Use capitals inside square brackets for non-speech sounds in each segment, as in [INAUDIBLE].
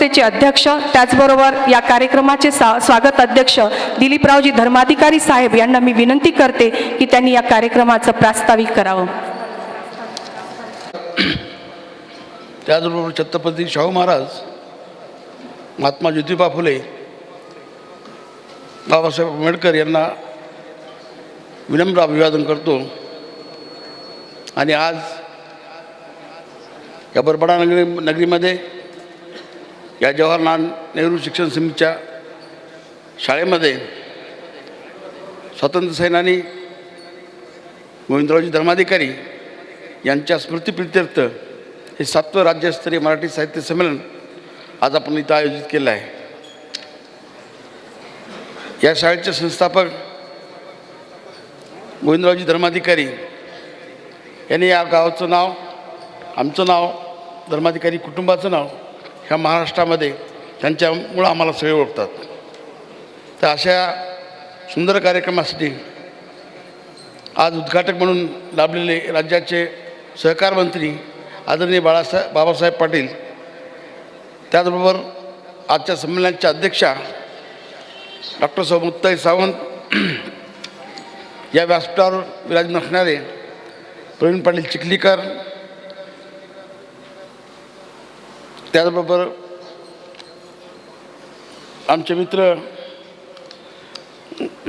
संस्थेचे अध्यक्ष त्याचबरोबर या कार्यक्रमाचे सा स्वागत अध्यक्ष दिलीपरावजी धर्माधिकारी साहेब यांना मी विनंती करते की त्यांनी या कार्यक्रमाचं प्रास्ताविक करावं. त्याचबरोबर छत्रपती शाहू महाराज महात्मा ज्योतिबा फुले बाबासाहेब आंबेडकर यांना विनम्र अभिवादन करतो. आणि आज या बरबडा नगरी नगरीमध्ये या जवाहरलाल नेहरू शिक्षण समितीच्या शाळेमध्ये स्वातंत्र्य सेनानी गोविंदरावजी धर्माधिकारी यांच्या स्मृतीप्रित्यर्थ हे सातवं राज्यस्तरीय मराठी साहित्य संमेलन आज आपण इथं आयोजित केलं आहे. या शाळेचे संस्थापक गोविंदरावजी धर्माधिकारी यांनी या गावाचं नाव आमचं नाव धर्माधिकारी कुटुंबाचं नाव ह्या महाराष्ट्रामध्ये त्यांच्यामुळं आम्हाला सगळे ओळखतात. तर अशा सुंदर कार्यक्रमासाठी आज उद्घाटक म्हणून लाभलेले राज्याचे सहकार मंत्री आदरणीय बाळासाहेब बाबासाहेब पाटील त्याचबरोबर आजच्या संमेलनाच्या अध्यक्षा डॉक्टर सौमुत्ताई सावंत या व्यासपीठावर विराजमान असणारे प्रवीण पाटील चिखलीकर त्याचबरोबर आमचे मित्र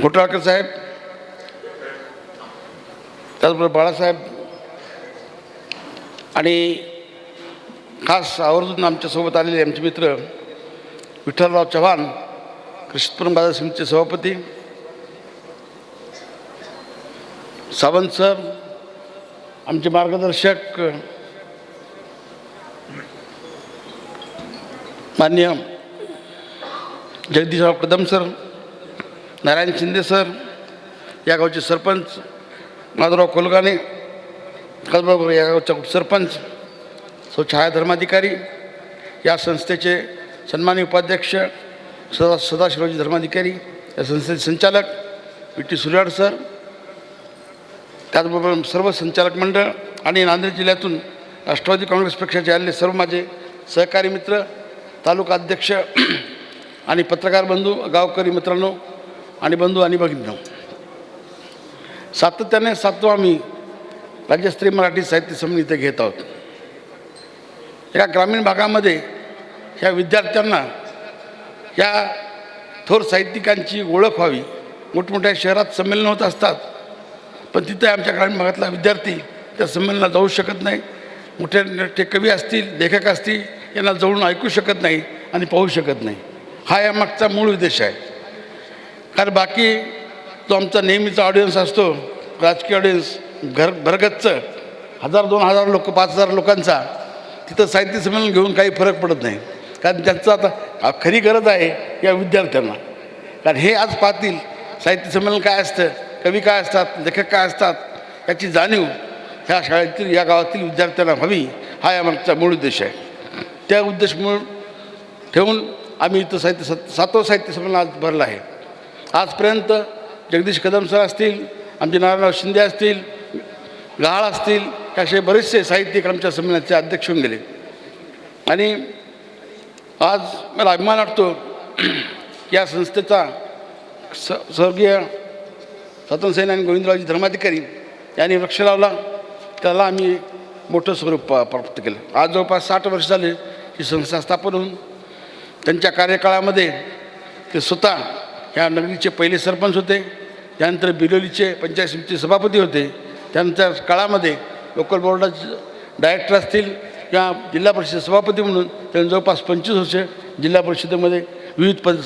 घोटाळकर साहेब त्याचबरोबर बाळासाहेब आणि खास आवर्जून आमच्यासोबत आलेले आमचे मित्र विठ्ठलराव चव्हाण कृष्णपुरम बाजार समितीचे सभापती सावंत सर आमचे मार्गदर्शक मान्य जगदीशराव कदम सर नारायण शिंदे सर या गावचे सरपंच माधवराव कोलगाने त्याचबरोबर या गावचा उपसरपंच सौ छाया धर्माधिकारी या संस्थेचे सन्मानी उपाध्यक्ष सदा सदाशिवरावजी धर्माधिकारी या संस्थेचे संचालक पी टी सुर्याड सर त्याचबरोबर सर्व संचालक मंडळ आणि नांदेड जिल्ह्यातून राष्ट्रवादी काँग्रेस पक्षाचे आलेले सर्व माझे सहकारी मित्र तालुका अध्यक्ष आणि पत्रकार बंधू गावकरी मित्रांनो आणि बंधू आणि भगिनींनो. सातत्याने सातवा आम्ही राज्यस्तरीय मराठी साहित्य संमेलन इथे घेत आहोत. एका ग्रामीण भागामध्ये ह्या विद्यार्थ्यांना या थोर साहित्यिकांची ओळख व्हावी. मोठमोठ्या शहरात संमेलन होत असतात. पण तिथे आमच्या ग्रामीण भागातला विद्यार्थी त्या संमेलनाला जाऊ शकत नाही. मोठे मोठे कवी असतील लेखक असतील यांना जवळून ऐकू शकत नाही आणि पाहू शकत नाही. हा या मागचा मूळ उद्देश आहे. कारण बाकी जो आमचा नेहमीचा ऑडियन्स असतो राजकीय ऑडियन्स घर भरगतचं हजार दोन हजार लोक पाच हजार लोकांचा तिथं साहित्य संमेलन घेऊन काही फरक पडत नाही. कारण त्यांचं आता खरी गरज आहे या विद्यार्थ्यांना. कारण हे आज पाहतील साहित्य संमेलन काय असतं कवी काय असतात लेखक काय असतात याची जाणीव ह्या शाळेतील या गावातील विद्यार्थ्यांना व्हावी हा या मागचा मूळ उद्देश आहे. त्या उद्देश म्हणून ठेवून आम्ही इथं साहित्य सात सातवं साहित्य संमेलन आज भरलं आहे. आजपर्यंत जगदीश कदम सर असतील आमचे नारायणराव शिंदे असतील गहाळ असतील असे बरेचसे साहित्यिक आमच्या संमेलनाचे अध्यक्ष होऊन गेले. आणि आज मला अभिमान वाटतो या संस्थेचा स स्वर्गीय स्वातंत्र्यसेनानी गोविंदरावजी धर्माधिकारी यांनी वृक्ष लावला त्याला आम्ही मोठं स्वरूप प्राप्त केलं. आज जवळपास साठ वर्ष झाले ही संस्था स्थापन होऊन त्यांच्या कार्यकाळामध्ये ते स्वतः ह्या नगरीचे पहिले सरपंच होते त्यानंतर बिलोलीचे पंचायत समिती सभापती होते त्यानंतर काळामध्ये लोकल बोर्डाचे डायरेक्टर असतील किंवा जिल्हा परिषद सभापती म्हणून त्यांनी जवळपास पंचवीस वर्ष जिल्हा परिषदेमध्ये विविध पद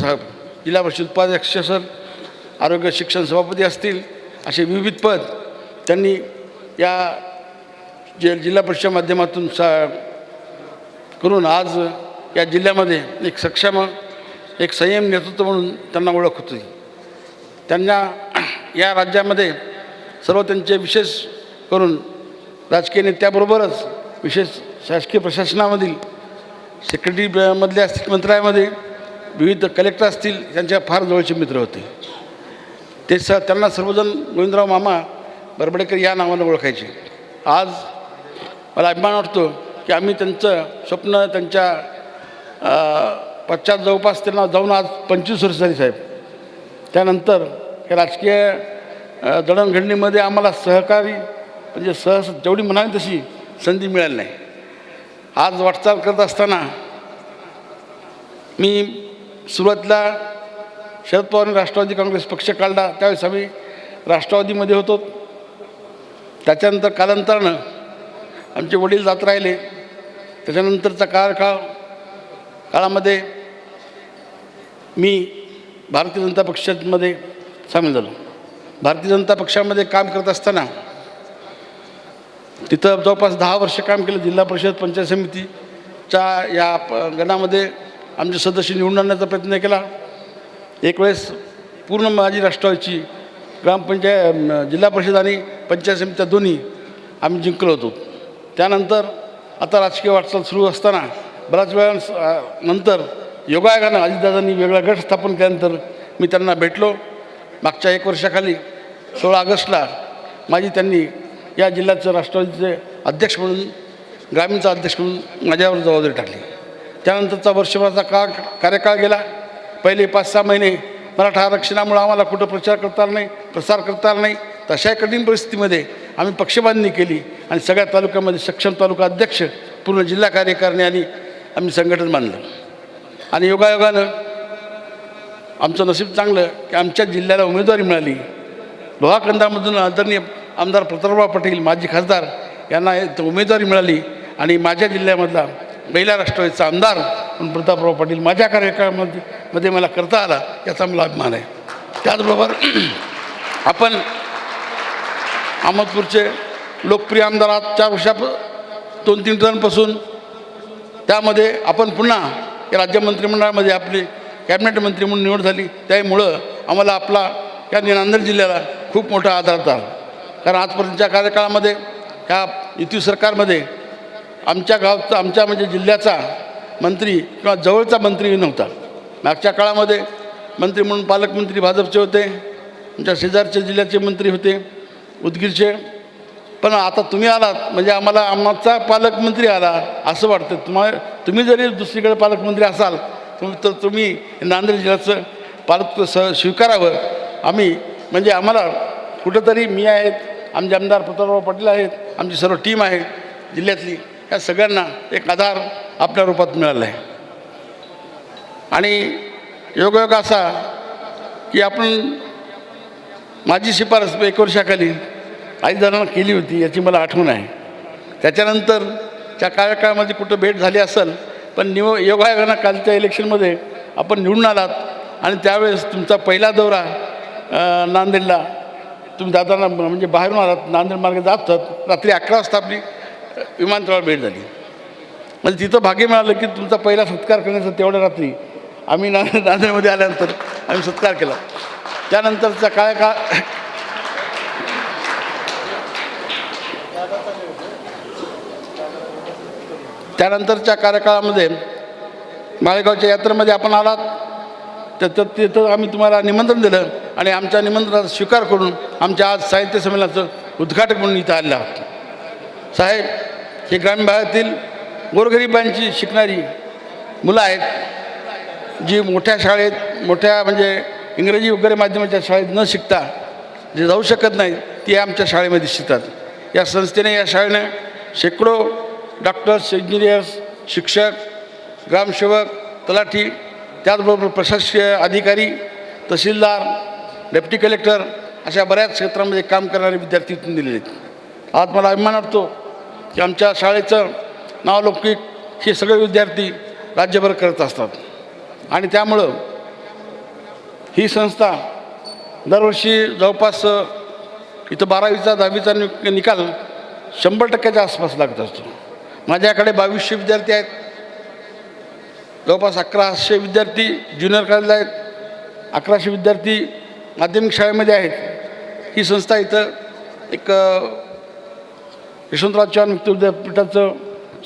जिल्हा परिषद उपाध्यक्ष सर आरोग्य शिक्षण सभापती असतील असे विविध पद त्यांनी या जे जिल्हा परिषद माध्यमातून सा करून आज या जिल्ह्यामध्ये एक सक्षम एक संयम नेतृत्व म्हणून त्यांना ओळख होती. त्यांना [CLEARS THROAT] या राज्यामध्ये सर्व त्यांचे विशेष करून राजकीय नेत्याबरोबरच विशेष शासकीय प्रशासनामधील सेक्रेटरी मधले असतील मंत्रालयामध्ये विविध कलेक्टर असतील त्यांच्या फार जवळचे मित्र होते. ते स त्यांना सर्वजण गोविंदराव मामा बरबडेकर या नावानं ओळखायचे. आज मला अभिमान वाटतो की आम्ही त्यांचं स्वप्न त्यांच्या पश्चात जवळपास त्यांना जाऊन आज पंचवीस वर्ष झाली साहेब. त्यानंतर हे राजकीय अ, जडणघडणीमध्ये आम्हाला सहकारी म्हणजे सहस जेवढी म्हणावी तशी संधी मिळाली नाही. आज वाटचाल करत असताना मी सुरुवातीला शरद पवार राष्ट्रवादी काँग्रेस पक्ष काढला. त्यावेळेस आम्ही राष्ट्रवादीमध्ये होतो. त्याच्यानंतर कालांतरानं आमचे वडील जात राहिले. त्याच्यानंतरचा काळ काळ काळामध्ये मी भारतीय जनता पक्षामध्ये सामील झालो. भारतीय जनता पक्षामध्ये काम करत असताना तिथं जवळपास दहा वर्ष काम केलं जिल्हा परिषद पंचायत समितीच्या या प गणामध्ये आमचे सदस्य निवडून आणण्याचा प्रयत्न केला. एक वेळेस पूर्ण माझी राष्ट्रवादीची ग्रामपंचायत जिल्हा परिषद आणि पंचायत समित्या दोन्ही आम्ही जिंकलो होतो. त्यानंतर आता राजकीय वाटचाल सुरू असताना बऱ्याच वेळा नंतर योगायोगानं अजितदादांनी वेगळा गट स्थापन केल्यानंतर मी त्यांना भेटलो. मागच्या एक वर्षाखाली सोळा ऑगस्टला माझी त्यांनी या जिल्ह्याचं राष्ट्रवादीचे अध्यक्ष म्हणून ग्रामीणचा अध्यक्ष म्हणून माझ्यावर जबाबदारी टाकली. त्यानंतरचा वर्षभराचा काळ कार्यकाळ गेला. पहिले पाच सहा महिने मराठा आरक्षणामुळं आम्हाला कुठं प्रचार करता नाही प्रसार करता नाही. तशा कठीण परिस्थितीमध्ये आम्ही पक्षबांधणी केली आणि सगळ्या तालुक्यामध्ये सक्षम तालुका अध्यक्ष पूर्ण जिल्हा कार्यकारिणी आणि आम्ही संघटन बांधलं. आणि योगायोगानं आमचं नशीब चांगलं की आमच्या जिल्ह्याला उमेदवारी मिळाली. लोहाकंदामधून आदरणीय आमदार प्रतापराव पाटील माजी खासदार यांना एक उमेदवारी मिळाली. आणि माझ्या जिल्ह्यामधला पहिला राष्ट्रवादीचा आमदार म्हणून प्रतापराव पाटील माझ्या कार्यकाळामध्ये मध्ये मला करता आला याचा मला अभिमान आहे. त्याचबरोबर [CLEARS THROAT] आपण अहमदपूरचे लोकप्रिय आमदार आहात चार वर्षा दोन तीन टर्मपासून त्यामध्ये आपण पुन्हा या राज्य मंत्रिमंडळामध्ये आपली कॅबिनेट मंत्री म्हणून निवड झाली. त्यामुळं आम्हाला आपला या नांदेड जिल्ह्याला खूप मोठा आधार झाला. कारण आजपर्यंतच्या कार्यकाळामध्ये ह्या युती सरकारमध्ये आमच्या गावचा आमच्या म्हणजे जिल्ह्याचा मंत्री किंवा जवळचा मंत्री नव्हता. मागच्या काळामध्ये मंत्री म्हणून पालकमंत्री भाजपचे होते. आमच्या शेजारच्या जिल्ह्याचे मंत्री होते. उदगीरचे. पण आता तुम्ही आलात म्हणजे आम्हाला आमचा पालकमंत्री आला असं वाटतं. तुम्हा तुम्ही जरी दुसरीकडे पालकमंत्री असाल तर तुम्ही नांदेड जिल्ह्याचं पालक स स्वीकारावं. आम्ही म्हणजे आम्हाला कुठंतरी मी आहेत आमचे आमदार प्रतापराव पाटील आहेत आमची सर्व टीम आहे जिल्ह्यातली या सगळ्यांना एक आधार आपल्या रूपात मिळाला आहे आणि योगायोग असा की आपण माझी शिफारस एक वर्षाखाली आई जणांना केली होती याची मला आठवण आहे. त्याच्यानंतर त्या कार्यकाळामध्ये कुठं भेट झाली असेल पण निव योगायोगानं कालच्या इलेक्शनमध्ये आपण निवडून आलात आणि त्यावेळेस तुमचा पहिला दौरा नांदेडला. तुम्ही जाताना म्हणजे बाहेरून आलात नांदेड मार्गे जात होतात. रात्री अकरा वाजता आपली विमानतळावर भेट झाली. म्हणजे तिथं भाग्य मिळालं की तुमचा पहिला सत्कार करण्याचा तेवढ्या रात्री आम्ही ना नांदेडमध्ये आल्यानंतर आम्ही सत्कार केला. त्यानंतरचा काय का त्यानंतरच्या कार्यकाळामध्ये माळेगावच्या यात्रेमध्ये आपण आलात. तर तर तिथं आम्ही तुम्हाला निमंत्रण दिलं आणि आमच्या निमंत्रणाचा स्वीकार करून आमच्या आज साहित्य संमेलनाचं उद्घाटक म्हणून इथं आलेलं आहात. साहेब हे ग्रामीण भागातील गोरगरिबांची शिकणारी मुलं आहेत. जी मोठ्या शाळेत मोठ्या म्हणजे इंग्रजी वगैरे माध्यमाच्या शाळेत न शिकता जे जाऊ शकत नाही ते आमच्या शाळेमध्ये शिकतात. या संस्थेने या शाळेने शेकडो डॉक्टर्स इंजिनियर्स शिक्षक ग्रामसेवक तलाठी त्याचबरोबर प्रशासकीय अधिकारी तहसीलदार डेप्टी कलेक्टर अशा बऱ्याच क्षेत्रामध्ये काम करणारे विद्यार्थी इथून दिलेले आहेत. आज मला अभिमान वाटतो की आमच्या शाळेचं नावलौकिक हे सगळे विद्यार्थी राज्यभर करत असतात. आणि त्यामुळं ही संस्था दरवर्षी जवळपास इथं बारावीचा दहावीचा नि निकाल शंभर टक्क्याच्या आसपास लागत असतो. माझ्याकडे बावीसशे विद्यार्थी आहेत. जवळपास अकराशे विद्यार्थी ज्युनियर कॉलेजला आहेत. अकराशे विद्यार्थी माध्यमिक शाळेमध्ये आहेत. ही संस्था इथं एक यशवंतराव चव्हाण मुक्त विद्यापीठाचं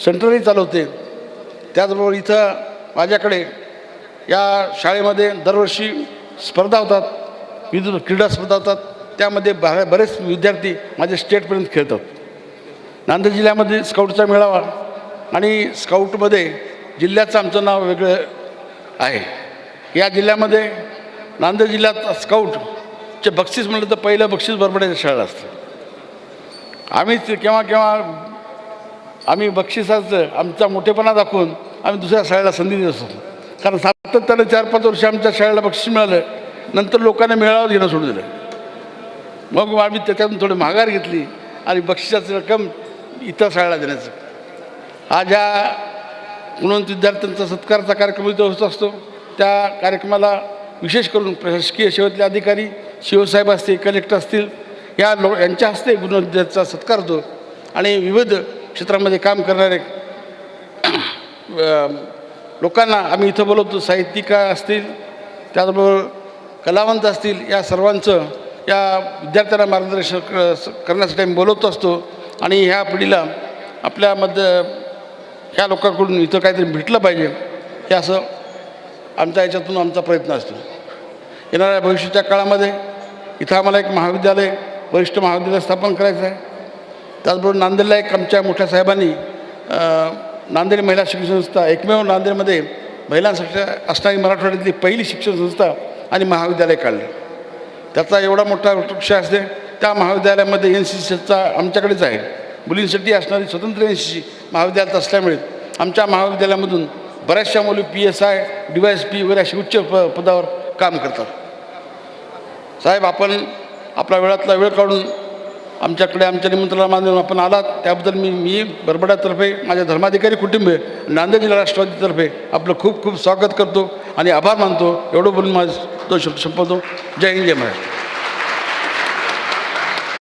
सेंटरही चालवते. त्याचबरोबर इथं माझ्याकडे या शाळेमध्ये दरवर्षी स्पर्धा होतात. विविध क्रीडा स्पर्धा होतात. त्यामध्ये बा बरेच विद्यार्थी माझे स्टेटपर्यंत खेळतात. नांदेड जिल्ह्यामध्ये स्काउटचा मेळावा आणि स्काउटमध्ये जिल्ह्याचं आमचं नाव वेगळं आहे. या जिल्ह्यामध्ये नांदेड जिल्ह्यात स्काउटचे बक्षीस म्हटलं तर पहिलं बक्षीस बरबड्याच्या शाळेला असतं. आम्ही ते केव्हा केव्हा आम्ही बक्षिसाचं आमचा मोठेपणा दाखवून आम्ही दुसऱ्या शाळेला संधी देत असतो. कारण सातत्यानं चार पाच वर्ष आमच्या शाळेला बक्षीस मिळालं नंतर लोकांना मेळावा घेणं सोडून दिलं. मग आम्ही त्याच्यातून थोडी माघार घेतली आणि बक्षिसाची रक्कम इतर शाळेला देण्याचं. हा ज्या गुणवंत विद्यार्थ्यांचा सत्काराचा कार्यक्रम इथं होत असतो. त्या कार्यक्रमाला विशेष करून प्रशासकीय सेवेतले अधिकारी शिवसाहेब असतील कलेक्टर असतील या लो यांच्या हस्ते गुणवंतचा सत्कार होतो. आणि विविध क्षेत्रामध्ये काम करणारे लोकांना आम्ही इथं बोलवतो. साहित्यिका असतील त्याचबरोबर कलावंत असतील या सर्वांचं या विद्यार्थ्यांना मार्गदर्शन क- स- करण्यासाठी आम्ही बोलवतो असतो. आणि ह्या पिढीला आपल्यामध्ये ह्या लोकांकडून इथं काहीतरी भेटलं पाहिजे हे असं आमच्या याच्यातून आमचा प्रयत्न असतो. येणाऱ्या भविष्याच्या काळामध्ये इथं आम्हाला एक महाविद्यालय वरिष्ठ महाविद्यालय स्थापन करायचं आहे. त्याचबरोबर नांदेडला एक आमच्या मोठ्या साहेबांनी नांदेड महिला शिक्षण संस्था एकमेव नांदेडमध्ये महिलांसाठी असणारी मराठवाड्यातली पहिली शिक्षण संस्था आणि महाविद्यालय काढलं. त्याचा एवढा मोठा वृक्ष असते त्या महाविद्यालयामध्ये एन सी सीचा आमच्याकडेच आहे. मुलींसाठी असणारी स्वतंत्र एन सी सी महाविद्यालयात असल्यामुळे आमच्या महाविद्यालयामधून बऱ्याचशा मुली P S I D Y S P वगैरे अशी उच्च प पदावर काम करतात. साहेब आपण आपला वेळातला वेळ काढून आमच्याकडे आमच्या निमंत्रणाला मानून आपण आलात. त्याबद्दल मी मी बरबड्यातर्फे माझ्या धर्माधिकारी कुटुंबीय नांदेड जिल्हा राष्ट्रवादीतर्फे आपलं खूप खूप स्वागत करतो आणि आभार मानतो. एवढं बोलून माझं तो शब्द संपवतो. जय हिंद जय महाराष्ट्र.